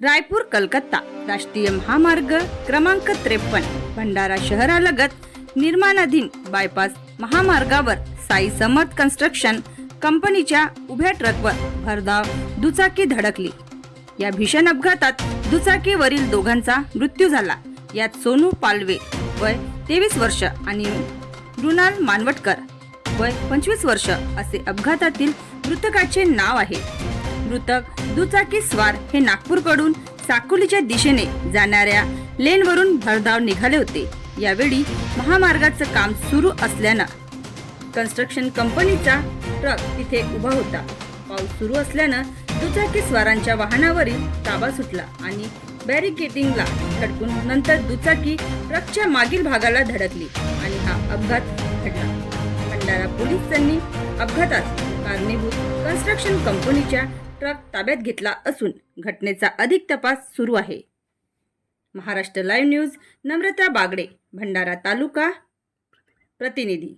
रायपूर कलकत्ता. राष्ट्रीय महामार्ग क्रमांक त्रेपन्न. भंडारा शहरालगत निर्माणाधीन बायपास महामार्गावर साई समर्थ कन्स्ट्रक्शन कंपनीच्या उभ्या ट्रकवर भरधाव दुचाकी धडकली. या भीषण अपघातात दुचाकीवरील दोघांचा मृत्यू झाला. यात सोनू पालवे वय तेवीस वर्ष आणि मृणाल मानवटकर वय पंचवीस वर्ष असे अपघातातील मृतकाचे नाव आहे. मृतक दुचाकी स्वार हे नागपूरकडून साकोलीच्या दिशेने जाणाऱ्या लेनवरून भरधाव निघाले होते. यावेळी महामार्गाचं काम सुरू असल्यानं कन्स्ट्रक्शन कंपनीचा ट्रक तिथे उभा होता. पाऊस सुरू असल्यानं दुचाकी स्वारांच्या वाहनावरील ताबा सुटला आणि बॅरिकेटिंगला धडकून नंतर दुचाकी ट्रकच्या मागील भागाला धडकली आणि हा अपघात घडला. भंडारा पोलिसांनी अपघातात कारणीभूत कन्स्ट्रक्शन कंपनीच्या ट्रक ताब्यात घेतला असून घटनेचा अधिक तपास सुरू आहे. महाराष्ट्र लाईव्ह न्यूज नम्रता बागडे भंडारा तालुका प्रतिनिधी.